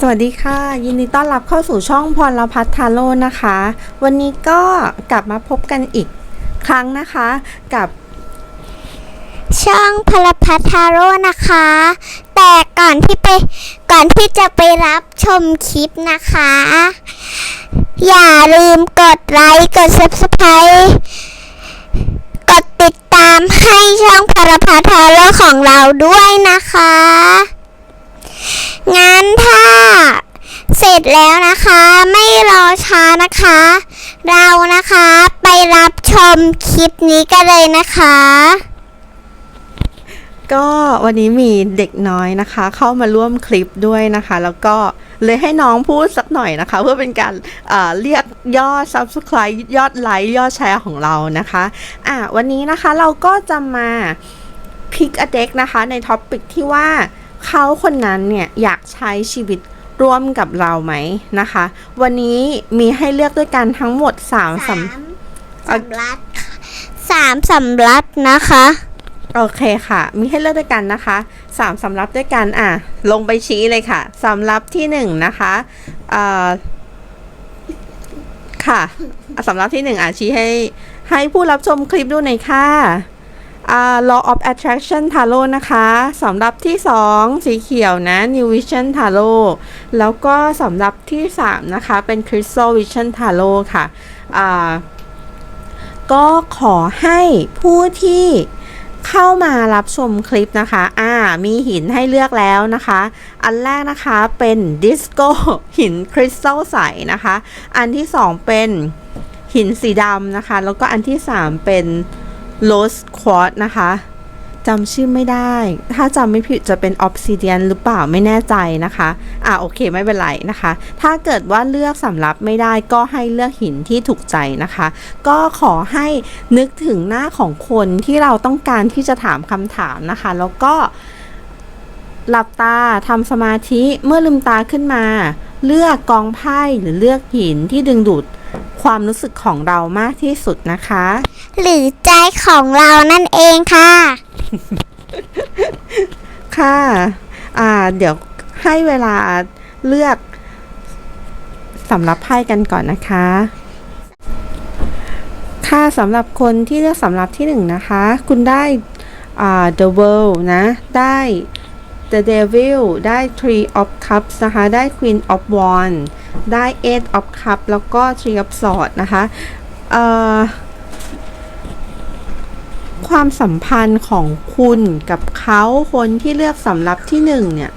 สวัสดีค่ะ ยินดีต้อนรับเข้าสู่ช่องพรพัฒน์ทาโร่นะคะ วันนี้ก็กลับมาพบกันอีกครั้งนะคะกับช่องพลพัทาโร่นะคะ แต่ก่อนที่ไปก่อนที่จะไปรับชมคลิปนะคะ อย่าลืมกดไลค์กด subscribe กดติดตามให้ช่องพลพัทาโร่ของเราด้วยนะคะ งั้นถ้า เสร็จแล้วนะคะไม่รอช้านะคะ เรานะคะไปรับชมคลิปนี้กันเลยนะคะ ก็วันนี้มีเด็กน้อยนะคะ เข้ามาร่วมคลิปด้วยนะคะ แล้วก็เลยให้น้องพูดสักหน่อยนะคะ เพื่อเป็นการเรียกยอด subscribe ยอดไลค์ยอดแชร์ของเรานะคะอะวันนี้นะคะเราก็จะมาพิกอเด็กนะคะในท็อปิกที่ว่า เขาคนนั้นเนี่ยอยากใช้ชีวิตร่วมกับเราไหมนะคะ วันนี้มีให้เลือกด้วยกันทั้งหมด3สำสามสำรับสามสำรับนะคะ โอเคค่ะ มีให้เลือกด้วยกันนะคะสามสำรับด้วยกันอะ ลงไปชี้เลยค่ะสำรับที่หนึ่งนะคะเอ่อค่ะอะสำรับที่หนึ่งอะชี้ให้ให้ผู้รับชมคลิปดูหน่อยค่ะอ่า law of attraction tarot นะคะสำหรับที่สองสีเขียวนะ new vision tarot แล้วก็สำหรับที่สามนะคะ เป็น crystal vision tarot ค่ะก็ขอให้ผู้ที่เข้ามารับชมคลิปนะคะ อ่า มีหินให้เลือกแล้วนะคะ อันแรกนะคะเป็นดิสโก้หินคริสตัลใสนะคะ อันที่สองเป็นหินสีดำนะคะ แล้วก็อันที่สามเป็น โ s สควอตนะคะจำชื่อไม่ได้ ถ้าจำไม่ผิดจะเป็นออ s ซิเดียนหรือเปล่าไม่แน่ใจนะคะ อ่าโอเคไม่เป็นไรนะคะ ถ้าเกิดว่าเลือกสำรับไม่ได้ก็ให้เลือกหินที่ถูกใจนะคะ ก็ขอให้นึกถึงหน้าของคนที่เราต้องการที่จะถามคำถามนะคะ แล้วก็หลับตาทำสมาธิเมื่อลืมตาขึ้นมา เลือกกองไพ่หรือเลือกหินที่ดึงดูด ความรู้สึกของเรามากที่สุดนะคะ หรือใจของเรานั่นเองค่ะ ค่ะอ่าเดี๋ยวให้เวลาเลือกสำหรับไพ่กันก่อนนะคะ ค่ะสำหรับคนที่เลือกสำหรับที่หนึ่งนะคะ คุณได้อ่า The World นะ ได้ The Devil ได้ Three of Cups นะคะ ได้ Queen of Wands ได้ Eight of Cups แล้วก็ Three of Swords นะคะความสัมพันธ์ของคุณกับเขาคนที่เลือกสำรับที่หนึ่งเนี่ย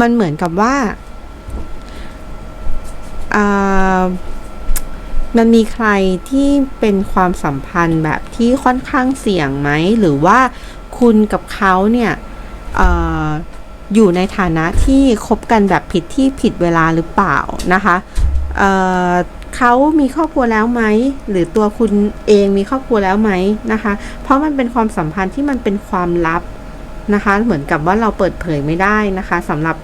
มันเหมือนกับว่ามันมีใครที่เป็นความสัมพันธ์แบบที่ค่อนข้างเสี่ยงไหม หรือว่า คุณกับเขาเนี่ยอออยู่ในฐานะที่คบกันแบบผิดที่ผิดเวลาหรือเปล่านะคะเเขามีครอบครัวแล้วไหม หรือตัวคุณเองมีครอบครัวแล้วไหมนะคะ เพราะมันเป็นความสัมพันธ์ที่มันเป็นความลับนะคะ เหมือนกับว่าเราเปิดเผยไม่ได้นะคะสำหรับ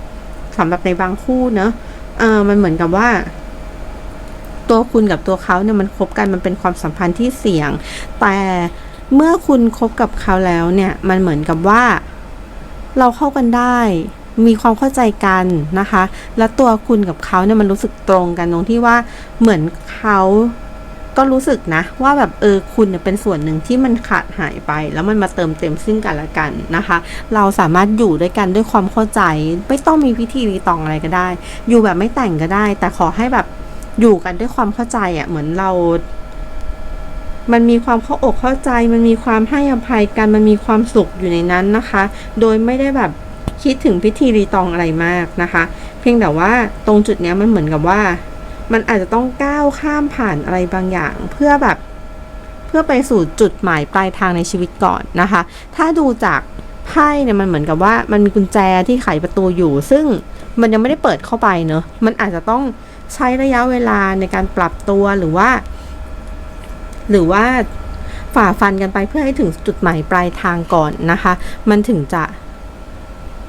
สำหรับในบางคู่เนอะเออมันเหมือนกับว่า ตัวคุณกับตัวเขาเนี่ยมันคบกันมันเป็นความสัมพันธ์ที่เสี่ยง แต่ เมื่อคุณคบกับเขาแล้วเนี่ยมันเหมือนกับว่า เราเข้ากันได้ มีความเข้าใจกันนะคะ แล้วตัวคุณกับเขาเนี่ยมันรู้สึกตรงกันตรงที่ว่าเหมือนเขาก็รู้สึกนะ ว่าแบบเออคุณเนี่ยเป็นส่วนหนึ่งที่มันขาดหายไป แล้วมันมาเติมเต็มซึ่งกันและกันนะคะ เราสามารถอยู่ด้วยกันด้วยความเข้าใจ ไม่ต้องมีพิธีรีตองอะไรก็ได้ อยู่แบบไม่แต่งก็ได้ แต่ขอให้แบบอยู่กันด้วยความเข้าใจอะ่ะเหมือนเรา มันมีความเข้าอกเข้าใจ มันมีความให้อภัยกัน มันมีความสุขอยู่ในนั้นนะคะ โดยไม่ได้แบบคิดถึงพิธีรีตองอะไรมากนะคะ เพียงแต่ว่าตรงจุดนี้มันเหมือนกับว่า มันอาจจะต้องก้าวข้ามผ่านอะไรบางอย่าง เพื่อแบบ เพื่อไปสู่จุดหมายปลายทางในชีวิตก่อนนะคะ ถ้าดูจากไพ่เนี่ยมันเหมือนกับว่ามันมีกุญแจที่ไขประตูอยู่ ซึ่งมันยังไม่ได้เปิดเข้าไปเนอะมันอาจจะต้องใช้ระยะเวลาในการปรับตัวหรือว่า หรือว่าฝ่าฟันกันไปเพื่อให้ถึงจุดหมายปลายทางก่อนนะคะ มันถึงจะ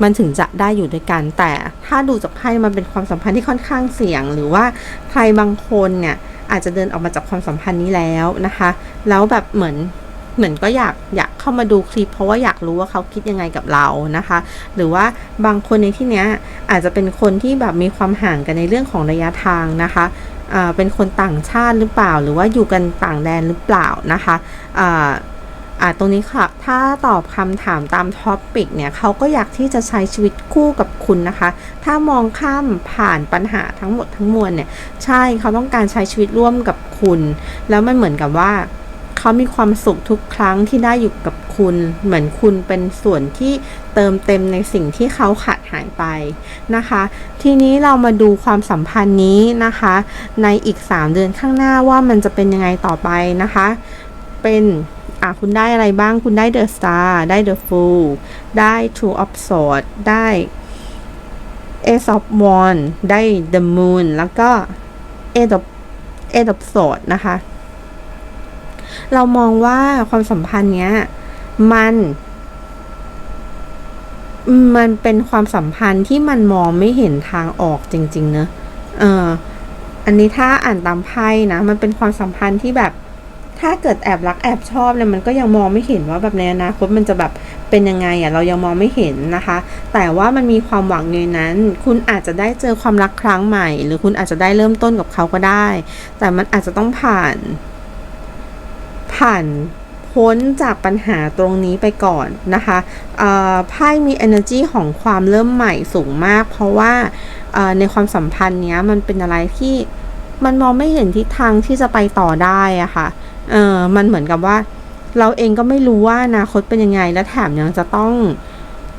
มันถึงจะได้อยู่ด้วยกัน แต่ถ้าดูจากไพ่มันเป็นความสัมพันธ์ที่ค่อนข้างเสี่ยง หรือว่าใครบางคนเนี่ยอาจจะเดินออกมาจากความสัมพันธ์นี้แล้วนะคะ แล้วแบบเหมือนเหมือนก็อยากอยากเข้ามาดูคลิป เพราะว่าอยากรู้ว่าเขาคิดยังไงกับเรานะคะ หรือว่าบางคนในที่เนี้ยอาจจะเป็นคนที่แบบมีความห่างกันในเรื่องของระยะทางนะคะ เป็นคนต่างชาติหรือเปล่า หรือว่าอยู่กันต่างแดนหรือเปล่านะคะอ่าอ่าตรงนี้ค่ะ ถ้าตอบคำถามตามท็อปปิกเนี่ยเขาก็อยากที่จะใช้ชีวิตคู่กับคุณนะคะ ถ้ามองข้ามผ่านปัญหาทั้งหมดทั้งมวลเนี่ย ใช่เขาต้องการใช้ชีวิตร่วมกับคุณ แล้วมันเหมือนกับว่าเขามีความสุขทุกครั้งที่ได้อยู่กับคุณ เหมือนคุณเป็นส่วนที่เติมเต็มในสิ่งที่เขาขาด หายไปนะคะ ทีนี้เรามาดูความสัมพันธ์นี้นะคะ ในอีก 3 เดือนข้างหน้าว่ามันจะเป็นยังไงต่อไปนะคะ เป็นอะคุณได้อะไรบ้างคุณได้ The Star ได้ The Fool ได้ Two of Swords ได้ Ace of Wands ได้ The Moon แล้วก็ Eight of Eight of Swords นะคะ เรามองว่าความสัมพันธ์เนี้ย มัน มันเป็นความสัมพันธ์ที่มันมองไม่เห็นทางออกจริงๆเนอะเอออันนี้ถ้าอ่านตามไพ่นะ มันเป็นความสัมพันธ์ที่แบบ ถ้าเกิดแอบรักแอบชอบเนี่ยมันก็ยังมองไม่เห็นว่าแบบในอนาคตมันจะแบบเป็นยังไงอะเรายังมองไม่เห็นนะคะ แต่ว่ามันมีความหวังในนั้น คุณอาจจะได้เจอความรักครั้งใหม่ หรือคุณอาจจะได้เริ่มต้นกับเขาก็ได้ แต่มันอาจจะต้องผ่าน ผ่าน พ้นจากปัญหาตรงนี้ไปก่อนนะคะไพ่มี energy ของความเริ่มใหม่สูงมาก เพราะว่าในความสัมพันธ์เนี้ยมันเป็นอะไรที่มันมองไม่เห็นทิศทางที่จะไปต่อได้อะค่ะเออมันเหมือนกับว่า เราเองก็ไม่รู้ว่าอนาคตเป็นยังไง และแถมยังจะต้อง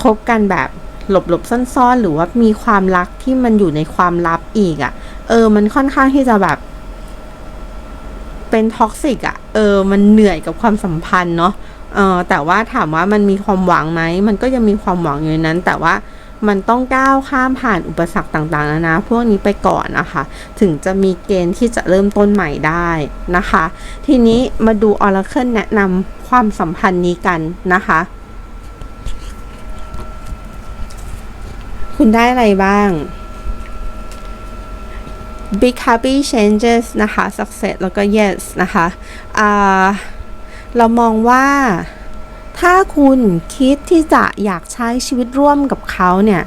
คบกันแบบหลบหลบซ่อนๆ หรือว่ามีความรักที่มันอยู่ในความลับอีกอะ่ะ เออ มันค่อนข้างที่จะแบบ เป็นท็อกซิกอะ่ะ เออมันเหนื่อยกับความสัมพันธ์เนาะเออแต่ว่าถามว่ามันมีความหวังไหมมันก็ยังมีความหวังอยู่ในนั้น แต่ว่ามันต้องก้าวข้ามผ่านอุปสรรคต่างๆนานาพวกนี้ไปก่อนนะคะ ถึงจะมีเกณฑ์ที่จะเริ่มต้นใหม่ได้นะคะ ทีนี้มาดู Oracle แนะนำความสัมพันธ์นี้กันนะคะ คุณได้อะไรบ้าง Big Happy Changes นะคะ Success แล้วก็ Yes นะคะเรามองว่าถ้าคุณคิดที่จะอยากใช้ชีวิตร่วมกับเขาเนี่ย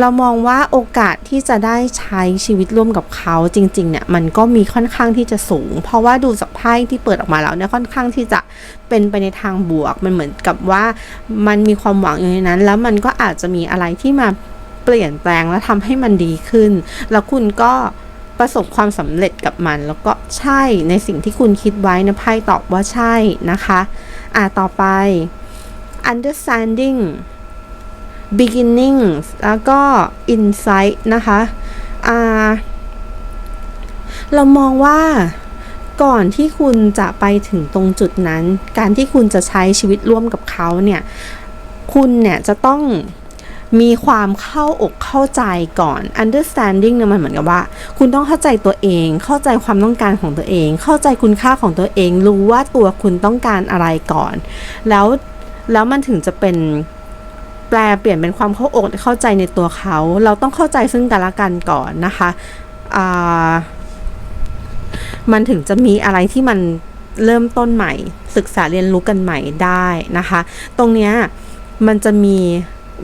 เรามองว่าโอกาสที่จะได้ใช้ชีวิตร่วมกับเขาจริงๆเนี่ยมันก็มีค่อนข้างที่จะสูง เพราะว่าดูจากไพ่ที่เปิดออกมาแล้วเนี่ยค่อนข้างที่จะเป็นไปในทางบวก มันเหมือนกับว่ามันมีความหวังอยู่ในนั้น แล้วมันก็อาจจะมีอะไรที่มา เปลี่ยนแปลงและทำให้มันดีขึ้น แล้วคุณก็ประสบความสำเร็จกับมัน แล้วก็ใช่ในสิ่งที่คุณคิดไว้นะไพ่ตอบว่าใช่นะคะ อ่าต่อไป understanding beginnings แล้วก็ insight นะคะอ่าเรามองว่าก่อนที่คุณจะไปถึงตรงจุดนั้น การที่คุณจะใช้ชีวิตร่วมกับเขาเนี่ย คุณเนี่ยจะต้อง มีความเข้าอกเข้าใจก่อน understanding เนี่ยมันเหมือนกับว่า คุณต้องเข้าใจตัวเอง เข้าใจความต้องการของตัวเอง เข้าใจคุณค่าของตัวเอง รู้ว่าตัวคุณต้องการอะไรก่อน แล้วแล้วมันถึงจะเป็นแปลเปลี่ยนเป็นความเข้าอกเข้าใจในตัวเขา เราต้องเข้าใจซึ่งกันและกันก่อนนะคะอ่ามันถึงจะมีอะไรที่มันเริ่มต้นใหม่ ศึกษาเรียนรู้กันใหม่ได้นะคะ ตรงเนี้ยมันจะมี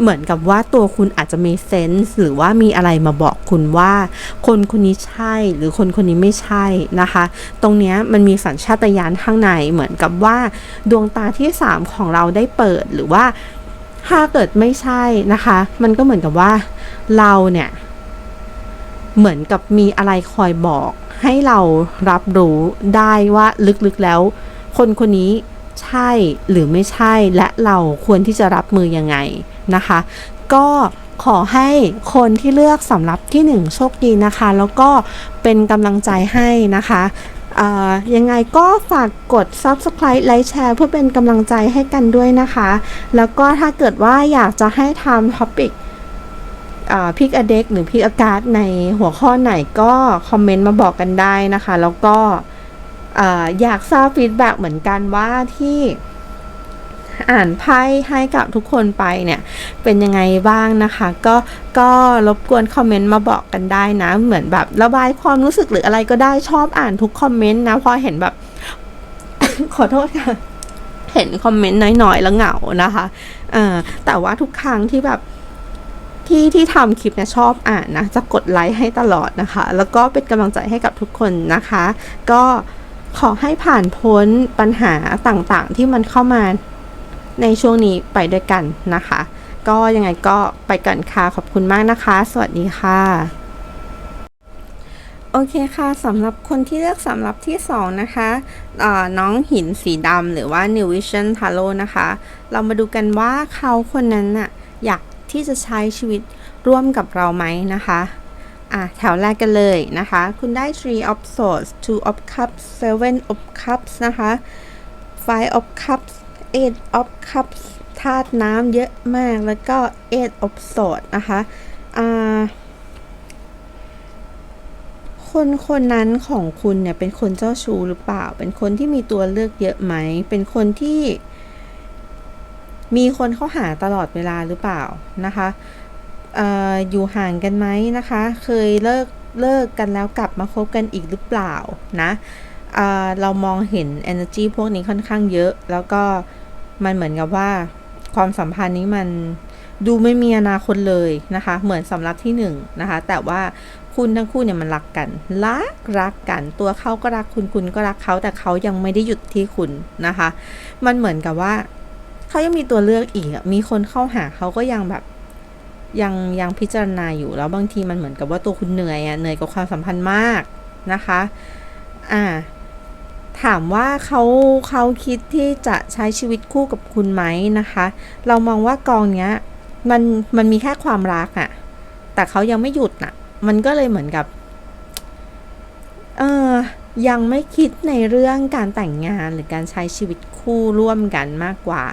เหมือนกับว่าตัวคุณอาจจะมีเซนส์หรือว่ามีอะไรมาบอกคุณว่า คนคนนี้ใช่หรือคนคนนี้ไม่ใช่นะคะ ตรงนี้มันมีสัญชาตญาณข้างในเหมือนกับว่า ดวงตาที่สามของเราได้เปิดหรือว่าถ้าเกิดไม่ใช่นะคะ มันก็เหมือนกับว่าเราเนี่ยเหมือนกับมีอะไรคอยบอกให้เรารับรู้ได้ว่าลึกๆแล้ว คนคนนี้ใช่หรือไม่ใช่และเราควรที่จะรับมือยังไง นะคะ ก็ขอให้คนที่เลือกสำหรับที่หนึ่งโชคดีนะคะ แล้วก็เป็นกำลังใจให้นะคะยังไงก็ฝากกด subscribe ไลค์แชร์เพื่อเป็นกำลังใจให้กันด้วยนะคะ แล้วก็ถ้าเกิดว่าอยากจะให้ทำท็อปิกพิกอเด็กหรือพิกอากาศในหัวข้อไหนก็คอมเมนต์มาบอกกันได้นะคะ แล้วก็อ่าอยากทราบฟีดแบ็กเหมือนกันว่าที่ อ่านไพ่ให้กับทุกคนไปเนี่ย เป็นยังไงบ้างนะคะ ก็ก็รบกวนคอมเมนต์มาบอกกันได้นะ เหมือนแบบระบายความรู้สึกหรืออะไรก็ได้ชอบอ่านทุกคอมเมนต์นะ พอเห็นแบบ ขอโทษค่ะ เห็นคอมเมนต์น้อยๆ แล้วเหงานะคะเออแต่ว่าทุกครั้งที่แบบที่ที่ทำคลิปเนี่ยชอบอ่านนะ จะกดไลค์ให้ตลอดนะคะ แล้วก็เป็นกำลังใจให้กับทุกคนนะคะ ก็ขอให้ผ่านพ้นปัญหาต่างๆ ที่มันเข้ามา ในช่วงนี้ไปด้วยกันนะคะ ก็ยังไงก็ไปกันค่ะ ขอบคุณมากนะคะ สวัสดีค่ะโอเคค่ะสำหรับคนที่เลือกสำหรับที่ 2 นะคะน้องหินสีดำหรือว่า New Vision Tarot นะคะ เรามาดูกันว่าเขาคนนั้นน่ะอยากที่จะใช้ชีวิตร่วมกับเราไหมนะคะอะแถวแรกกันเลยนะคะ คุณได้ three of swords two of cups seven of cups นะคะ five of cups eight of cups ธาตุน้ำเยอะมากแล้วก็ eight of swords นะคะอ่าคนคนนั้นของคุณเนี่ยเป็นคนเจ้าชู้หรือเปล่า เป็นคนที่มีตัวเลือกเยอะไหม เป็นคนที่ มีคนเข้าหาตลอดเวลาหรือเปล่านะคะออยู่ห่างกันไหมนะคะ เคยเลิกเลิกกันแล้วกลับมาคบกันอีกหรือเปล่านะเเรามองเห็น energy พวกนี้ค่อนข้างเยอะ แล้วก็ มันเหมือนกับว่า ความสัมพันธ์นี้มันดูไม่มีอนาคตเลยนะคะ เหมือนสำหรับที่หนึ่งนะคะ แต่ว่าคุณทั้งคู่เนี่ยมันรักกัน รักรักกัน ตัวเขาก็รักคุณคุณก็รักเขาแต่เขายังไม่ได้หยุดที่คุณนะคะ มันเหมือนกับว่าเขายังมีตัวเลือกอีกมีคนเข้าหาเขาก็ยังแบบยังยังพิจารณาอยู่แล้วบางทีมันเหมือนกับว่าตัวคุณเหนื่อยอะเหนื่อยกับความสัมพันธ์มากนะคะ อ่า ถามว่าเขาเขาคิดที่จะใช้ชีวิตคู่กับคุณไหมนะคะ เรามองว่ากองเนี้ยมันมันมีแค่ความรักอะแต่เขายังไม่หยุดน่ะ มันก็เลยเหมือนกับ เออยังไม่คิดในเรื่องการแต่งงานหรือการใช้ชีวิตคู่ร่วมกันมากกว่า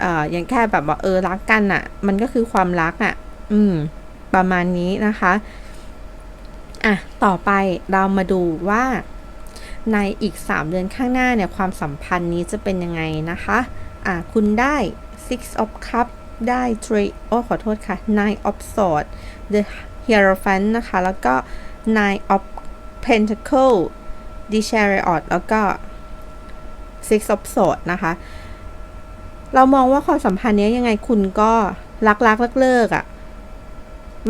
เอ่อยังแค่แบบว่าเออรักกันอะ่ะ มันก็คือความรักอะ่ะ อืม ประมาณนี้นะคะ อะ ต่อไปเรามาดูว่า ในอีก 3 เดือนข้างหน้าเนี่ยความสัมพันธ์นี้จะเป็นยังไงนะคะอะคุณได้ six of cup ได้ three โอ้ขอโทษค่ะ nine of swords the hierophant นะคะ แล้วก็ nine of pentacle the chariot แล้วก็ six of swords นะคะ เรามองว่าความสัมพันธ์นี้ยังไงคุณก็รักรักเลิกเลิกอะ่ะ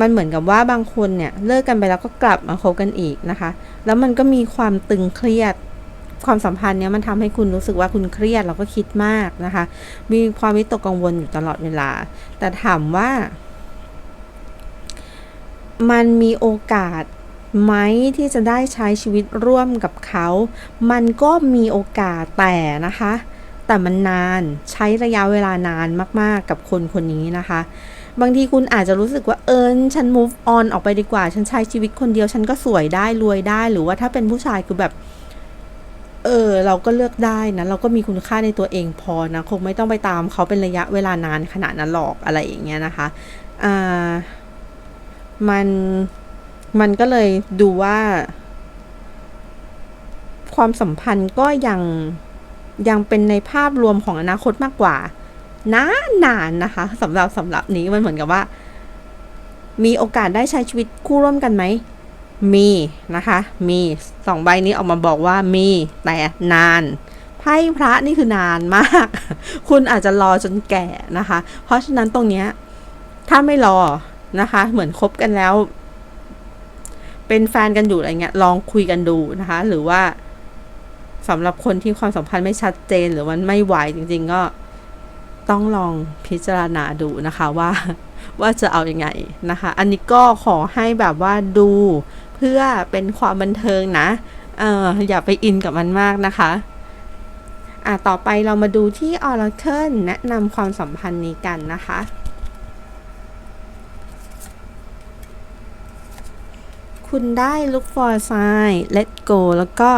มันเหมือนกับว่าบางคนเนี่ยเลิกกันไปแล้วก็กลับมาคบกันอีกนะคะ แล้วมันก็มีความตึงเครียด ความสัมพันธ์เนี้ยมันทำให้คุณรู้สึกว่าคุณเครียดแล้วก็คิดมากนะคะ มีความวิตกกังวลอยู่ตลอดเวลา แต่ถามว่า มันมีโอกาสไหมที่จะได้ใช้ชีวิตร่วมกับเขา มันก็มีโอกาสแต่นะคะ แต่มันนานใช้ระยะเวลานานมาก ๆ กับคนคนนี้นะคะ บางทีคุณอาจจะรู้สึกว่าเอิญฉัน move on ออกไปดีกว่า ฉันใช้ชีวิตคนเดียว ฉันก็สวยได้รวยได้ หรือว่าถ้าเป็นผู้ชายคือแบบ เออ เราก็เลือกได้นะ เราก็มีคุณค่าในตัวเองพอนะ คงไม่ต้องไปตามเขาเป็นระยะเวลานานขนาดนั้นหรอกอะไรอย่างเงี้ยนะคะ อ่า มัน มันก็เลยดูว่า ความสัมพันธ์ก็ยังยังเป็นในภาพรวมของอนาคตมากกว่า นานนานนะคะสำหรับสำหรับนี้มันเหมือนกับว่า มีโอกาสได้ใช้ชีวิตคู่ร่วมกันไหมมีนะคะ มีสองใบนี้ออกมาบอกว่ามีแต่นานไพ่พระนี่คือนานมาก คุณอาจจะรอจนแก่นะคะ เพราะฉะนั้นตรงเนี้ยถ้าไม่รอนะคะ เหมือนคบกันแล้ว เป็นแฟนกันอยู่อะไรเงี้ย ลองคุยกันดูนะคะ หรือว่าสำหรับคนที่ความสัมพันธ์ไม่ชัดเจนหรือมันไม่ไหวจริง ๆ ก็ ต้องลองพิจารณาดูนะคะว่าว่าจะเอาอยัางไงนะคะ อันนี้ก็ขอให้แบบว่าดูเพื่อเป็นความบันเทิงนะ เอออย่าไปอินกับมันมากนะคะอะต่อไปเรามาดูที่ Oracle แนะนำความสัมพันธ์นี้กันนะคะ คุณได้ look for sign let go แล้วก็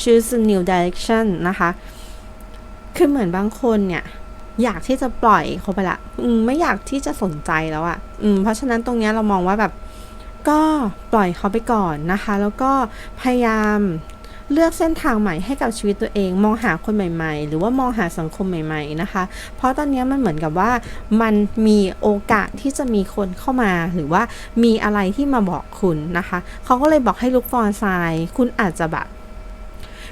choose a new direction นะคะ คือเหมือนบางคนเนี่ย อยากที่จะปล่อยเขาไปละไม่อยากที่จะสนใจแล้วอะ่ะอืมเพราะฉะนั้นตรงเนี้ยเรามองว่าแบบก็ปล่อยเขาไปก่อนนะคะ แล้วก็พยายามเลือกเส้นทางใหม่ให้กับชีวิตตัวเอง มองหาคนใหม่ ๆ หรือว่ามองหาสังคมใหม่ ๆนะคะ เพราะตอนนี้มันเหมือนกับว่ามันมีโอกาสที่จะมีคนเข้ามา หรือว่ามีอะไรที่มาบอกคุณนะคะ เขาก็เลยบอกให้ลุกฟอร์ไซคุณอาจจะแบบ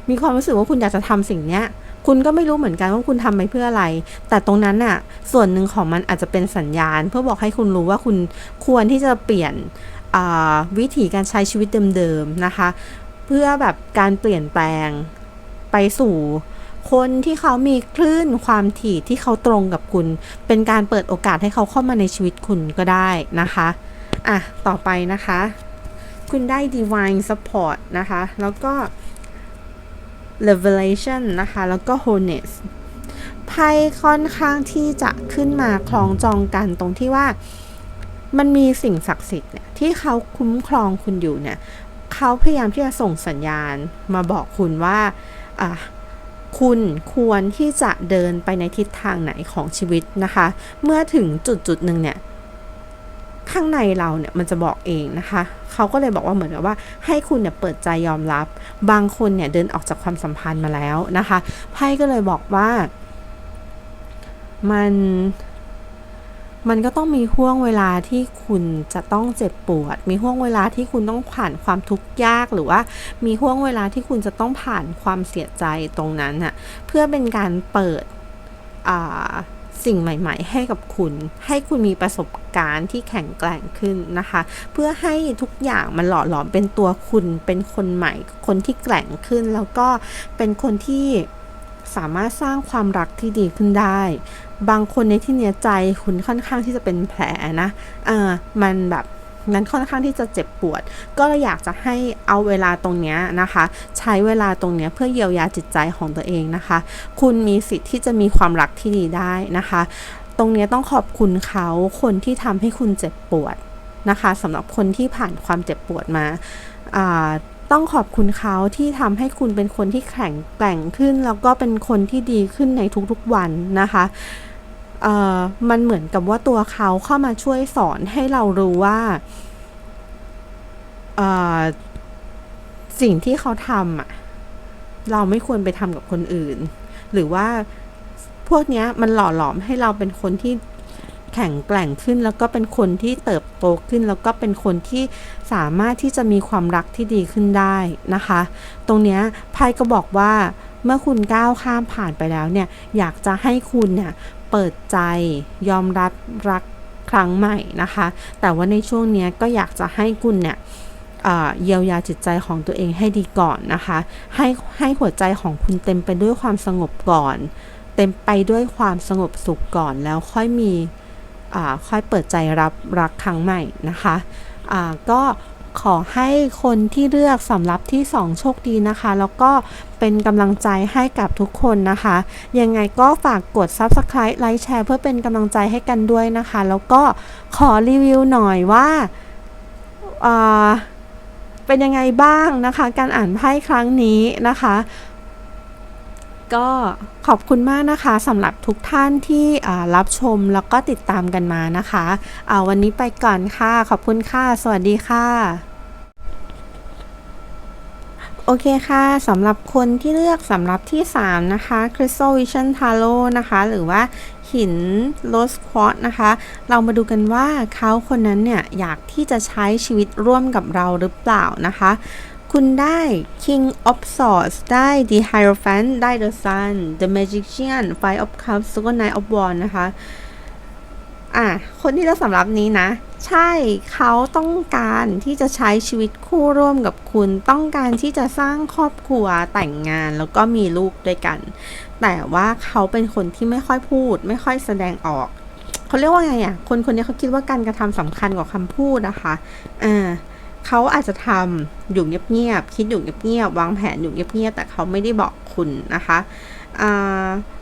มีความรู้สึกว่าคุณอยากจะทำสิ่งเนี้ย คุณก็ไม่รู้เหมือนกันว่าคุณทำไปเพื่ออะไร แต่ตรงนั้นน่ะส่วนหนึ่งของมันอาจจะเป็นสัญญาณ เพื่อบอกให้คุณรู้ว่าคุณควรที่จะเปลี่ยนวิถีการใช้ชีวิตเดิมๆนะคะ เพื่อแบบการเปลี่ยนแปลงไปสู่คนที่เขามีคลื่นความถี่ที่เขาตรงกับคุณ เป็นการเปิดโอกาสให้เขาเข้ามาในชีวิตคุณก็ได้นะคะ อะ ต่อไปนะคะ คุณได้ divine support นะคะ แล้วก็ revelation นะคะ แล้วก็ wholeness ไพ่ค่อนข้างที่จะขึ้นมาคล้องจองกันตรงที่ว่ามันมีสิ่งศักดิ์สิทธิ์เนี่ยที่เขาคุ้มครองคุณอยู่เนี่ยเขาพยายามที่จะส่งสัญญาณมาบอกคุณว่าอะคุณควรที่จะเดินไปในทิศทางไหนของชีวิตนะคะ เมื่อถึงจุดจุดหนึ่งเนี่ย ข้างในเราเนี่ยมันจะบอกเองนะคะ เขาก็เลยบอกว่าเหมือนกับว่าให้คุณเนี่ยเปิดใจยอมรับ บางคนเนี่ยเดินออกจากความสัมพันธ์มาแล้วนะคะไพ่ก็เลยบอกว่า มันมันก็ต้องมีห่วงเวลาที่คุณจะต้องเจ็บปวด มีห่วงเวลาที่คุณต้องผ่านความทุกข์ยาก หรือว่ามีห่วงเวลาที่คุณจะต้องผ่านความเสียใจตรงนั้นน่ะ เพื่อเป็นการเปิดอ่า สิ่งใหม่ ๆ ให้กับคุณ ให้คุณมีประสบการณ์ที่แข็งแกร่งขึ้นนะคะ เพื่อให้ทุกอย่างมันหล่อหลอมเป็นตัวคุณ เป็นคนใหม่ คนที่แกร่งขึ้น แล้วก็เป็นคนที่สามารถสร้างความรักที่ดีขึ้นได้ บางคนในที่เนี้ยใจคุณค่อนข้างที่จะเป็นแผลนะ เออมันแบบ นั้นค่อนข้างที่จะเจ็บปวด ก็เลยอยากจะให้เอาเวลาตรงนี้นะคะ ใช้เวลาตรงนี้เพื่อเยียวยาจิตใจของตัวเองนะคะ คุณมีสิทธิ์ที่จะมีความรักที่ดีได้นะคะ ตรงนี้ต้องขอบคุณเขาคนที่ทำให้คุณเจ็บปวดนะคะสำหรับคนที่ผ่านความเจ็บปวดมาต้องขอบคุณเขาที่ทำให้คุณเป็นคนที่แข็งแกร่งขึ้น แล้วก็เป็นคนที่ดีขึ้นในทุกๆวันนะคะ มันเหมือนกับว่าตัวเขาเข้ามาช่วยสอนให้เรารู้ว่าสิ่งที่เขาทำอะ เราไม่ควรไปทำกับคนอื่น หรือว่าพวกนี้มันหล่อหลอมให้เราเป็นคนที่แข็งแกร่งขึ้นแล้วก็เป็นคนที่เติบโตขึ้น แล้วก็เป็นคนที่สามารถที่จะมีความรักที่ดีขึ้นได้นะคะ ตรงนี้ไพ่ก็บอกว่าเมื่อคุณก้าวข้ามผ่านไปแล้วเนี่ย อยากจะให้คุณเนี่ย เปิดใจยอมรับรักครั้งใหม่นะคะ แต่ว่าในช่วงนี้ก็อยากจะให้คุณเนี่ยเยียวยาจิตใจของตัวเองให้ดีก่อนนะคะ ให้ให้หัวใจของคุณเต็มไปด้วยความสงบก่อน เต็มไปด้วยความสงบสุขก่อนแล้วค่อยมีค่อยเปิดใจรับรักครั้งใหม่นะคะก็ ขอให้คนที่เลือกสำรับที่ 2 โชคดีนะคะ แล้วก็เป็นกำลังใจให้กับทุกคนนะคะ ยังไงก็ฝากกด Subscribe ไลค์แชร์เพื่อเป็นกำลังใจให้กันด้วยนะคะ แล้วก็ขอรีวิวหน่อยว่าเป็นยังไงบ้างนะคะ การอ่านไพ่ครั้งนี้นะคะ ก็ขอบคุณมากนะคะสำหรับทุกท่านที่รับชมแล้วก็ติดตามกันมานะคะเอาวันนี้ไปก่อนค่ะ ขอบคุณค่ะ สวัสดีค่ะ โอเคค่ะสำหรับคนที่เลือกสำหรับที่ 3 นะคะ Crystal Vision Tarot นะคะ หรือว่าหิน Rose Quartz นะคะ เรามาดูกันว่าเขาคนนั้นเนี่ย อยากที่จะใช้ชีวิตร่วมกับเราหรือเปล่านะคะ คุณได้ King of Swords ได้ The Hierophant ได้ The Sun The Magician Five of Cups แล้วก็ Knight of Wands นะคะ อะ คนที่เลือกสำหรับนี้นะ ใช่เขาต้องการที่จะใช้ชีวิตคู่ร่วมกับคุณ ต้องการที่จะสร้างครอบครัวแต่งงานแล้วก็มีลูกด้วยกัน แต่ว่าเขาเป็นคนที่ไม่ค่อยพูด ไม่ค่อยแสดงออกเขาเรียกว่าไงอะ คนคนนี้เขาคิดว่าการกระทำสำคัญกว่าคำพูดนะคะ อ่า เขาอาจจะทำอยู่เงียบๆคิดอยู่เงียบๆวางแผนอยู่เงียบๆแต่เขาไม่ได้บอกคุณนะคะ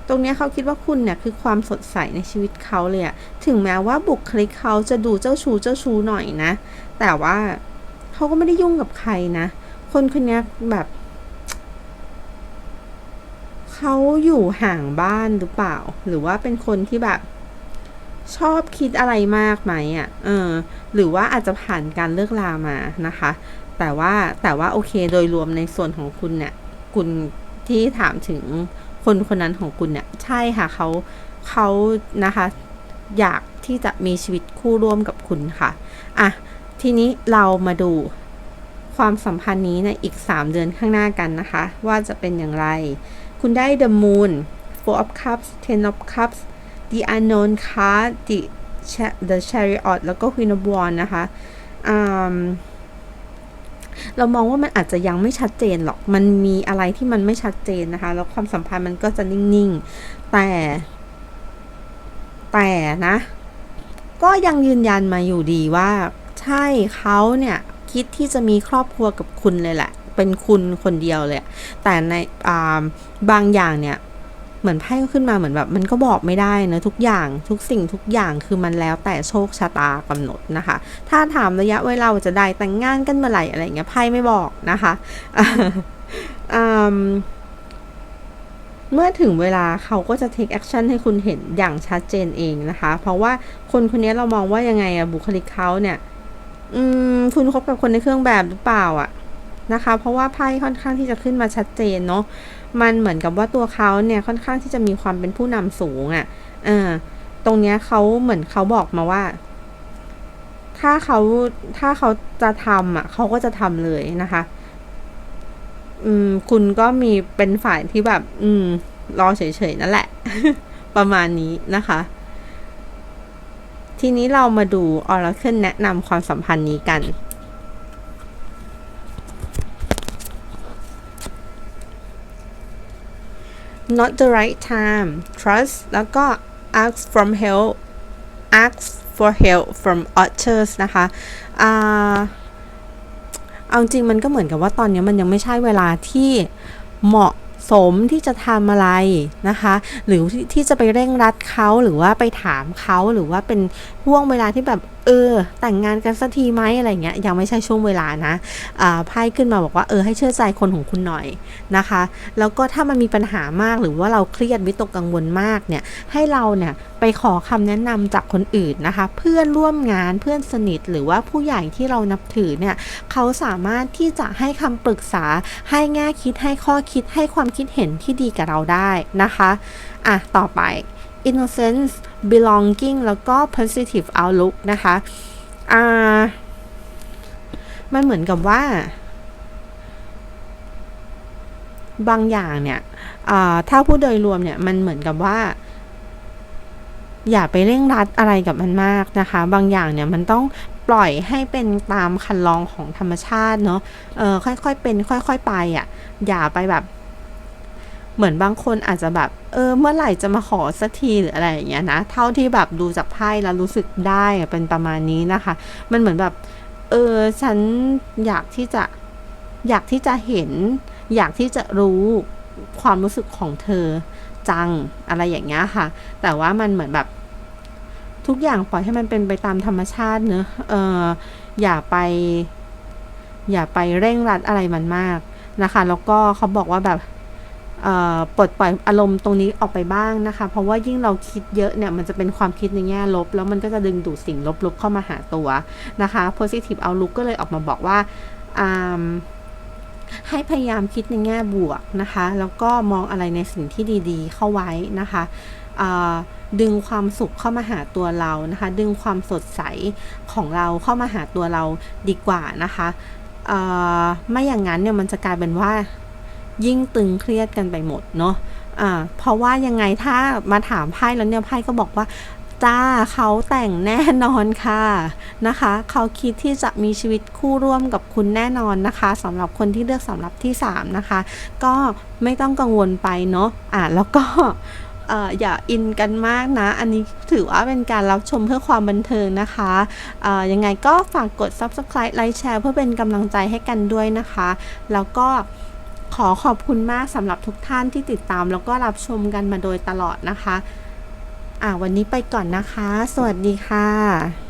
ตรงนี้เขาคิดว่าคุณเนี่ยคือความสดใสในชีวิตเขาเลยอะถึงแม้ว่าบุคลิกเขาจะดูเจ้าชู้เจ้าชู้หน่อยนะ แต่ว่าเขาก็ไม่ได้ยุ่งกับใครนะ คนคนนี้แบบเขาอยู่ห่างบ้านหรือเปล่า หรือว่าเป็นคนที่แบบ ชอบคิดอะไรมากไหมอะ่ะ เออ หรือว่าอาจจะผ่านการเลิกลามานะคะ แต่ว่าแต่ว่าโอเคโดยรวมในส่วนของคุณเนี่ย คุณที่ถามถึงคนคนนั้นของคุณเนี่ย ใช่ค่ะเขาเขานะคะ อยากที่จะมีชีวิตคู่ร่วมกับคุณค่ะ อะ ทีนี้เรามาดูความสัมพันธ์นี้ในอีก 3 เดือนข้างหน้ากันนะคะ ว่าจะเป็นอย่างไร คุณได้ the moon four of cups ten of cups the unknown card the cha- the chariot แล้วก็ queen of wands นะคะเรามองว่ามันอาจจะยังไม่ชัดเจนหรอก มันมีอะไรที่มันไม่ชัดเจนนะคะ แล้วความสัมพันธ์มันก็จะนิ่งๆ แต่ แต่นะ ก็ยังยืนยันมาอยู่ดีว่า ใช่เขาเนี่ยคิดที่จะมีครอบครัวกับคุณเลยแหละ เป็นคุณคนเดียวเลย แต่ในบางอย่างเนี่ย เหมือนไพ่ก็ขึ้นมาเหมือนแบบ มันก็บอกไม่ได้นะทุกอย่างทุกสิ่งทุกอย่างคือมันแล้วแต่โชคชะตากำหนดนะคะ ถ้าถามระยะเวลาว่าจะได้แต่งงานกันเมื่อไหร่อะไรเงี้ยไพ่ไม่บอกนะคะอืมเมื่อถึงเวลาเขาก็จะ take action ให้คุณเห็นอย่างชัดเจนเองนะคะ เพราะว่าคนคนนี้เรามองว่ายังไงอะบุคลิกเขาเนี่ยอืมคุณคบกับคนในเครื่องแบบหรือเปล่าอะนะคะ เพราะว่าไพ่ค่อนข้างที่จะขึ้นมาชัดเจนเนาะ มันเหมือนกับว่าตัวเขาเนี่ยค่อนข้างที่จะมีความเป็นผู้นำสูงอะ่ะเออตรงเนี้ยเขาเหมือนเขาบอกมาว่า ถ้าเขาถ้าเขาจะทำอะเขาก็จะทำเลยนะคะ อืม คุณก็มีเป็นฝ่ายที่แบบ อืม รอเฉยๆนั่นแหละ ประมาณนี้นะคะ ทีนี้เรามาดู Oracle แนะนำความสัมพันธ์นี้กัน not the right time trust แล้วก็ ask from help ask for help from others นะคะอเอาจริงมันก็เหมือนกับว่าตอนนี้มันยังไม่ใช่เวลาที่เหมาะสมที่จะทำอะไรนะคะ หรือที่ที่จะไปเร่งรัดเขาหรือว่าไปถามเขาหรือว่าเป็นห่วงเวลาที่แบบ เออ แต่งงานกันสักทีไหมอะไรเงี้ยยังไม่ใช่ช่วงเวลานะอ่าไพ่ขึ้นมาบอกว่าเออให้เชื่อใจคนของคุณหน่อยนะคะ แล้วก็ถ้ามันมีปัญหามากหรือว่าเราเครียดวิตกกังวลมากเนี่ยให้เราเนี่ยไปขอคำแนะนำจากคนอื่นนะคะ เพื่อนร่วมงานเพื่อนสนิทหรือว่าผู้ใหญ่ที่เรานับถือเนี่ยเขาสามารถที่จะให้คำปรึกษาให้แง่คิดให้ข้อคิดให้ความคิดเห็นที่ดีกับเราได้นะคะอะต่อไป innocence belonging แล้วก็ positive outlook นะคะอ่ามันเหมือนกับว่า บางอย่างเนี่ยอ่าถ้าพูดโดยรวมเนี่ยมันเหมือนกับว่า อย่าไปเร่งรัดอะไรกับมันมากนะคะ บางอย่างเนี่ยมันต้องปล่อยให้เป็นตามคันลองของธรรมชาติเนาะเออค่อยๆเป็น ค่อย ๆ ไปอะ่ะ อย่าไปแบบ เหมือนบางคนอาจจะแบบ เออ เมื่อไหร่จะมาขอสักทีหรืออะไรอย่างเงี้ยนะ เท่าที่แบบดูจากไพ่แล้วรู้สึกได้เป็นประมาณนี้นะคะ มันเหมือนแบบ เออ ฉันอยากที่จะ อยากที่จะเห็น อยากที่จะรู้ความรู้สึกของเธอจังอะไรอย่างเงี้ยค่ะ แต่ว่ามันเหมือนแบบ ทุกอย่างปล่อยให้มันเป็นไปตามธรรมชาติเนอะเอออย่าไป อย่าไปเร่งรัดอะไรมันมากนะคะ แล้วก็เขาบอกว่าแบบ ปลดปล่อยอารมณ์ตรงนี้ออกไปบ้างนะคะ เพราะว่ายิ่งเราคิดเยอะเนี่ยมันจะเป็นความคิดในแง่ลบ แล้วมันก็จะดึงดูดสิ่งลบๆเข้ามาหาตัวนะคะ positive outlook ก็เลยออกมาบอกว่าให้พยายามคิดในแง่บวกนะคะ แล้วก็มองอะไรในสิ่งที่ดีๆ เข้าไว้นะคะดึงความสุขเข้ามาหาตัวเรานะคะ ดึงความสดใสของเราเข้ามาหาตัวเราดีกว่านะคะไม่อย่างนั้นเนี่ยมันจะกลายเป็นว่า ยิ่งตึงเครียดกันไปหมดเนาะอ่าเพราะว่ายังไงถ้ามาถามไพ่แล้วเนี่ยไพ่ก็บอกว่าจ้าเขาแต่งแน่นอนค่ะนะคะ เขาคิดที่จะมีชีวิตคู่ร่วมกับคุณแน่นอนนะคะสำหรับคนที่เลือกสำหรับที่ 3 นะคะ ก็ไม่ต้องกังวลไปเนาะอะแล้วก็อย่าอินกันมากนะ อันนี้ถือว่าเป็นการรับชมเพื่อความบันเทิงนะคะยังไงก็ฝากกด subscribe ไลค์แชร์เพื่อเป็นกำลังใจให้กันด้วยนะคะ แล้วก็ ขอขอบคุณมากสำหรับทุกท่านที่ติดตามแล้วก็รับชมกันมาโดยตลอดนะคะ อ่าวันนี้ไปก่อนนะคะ สวัสดีค่ะ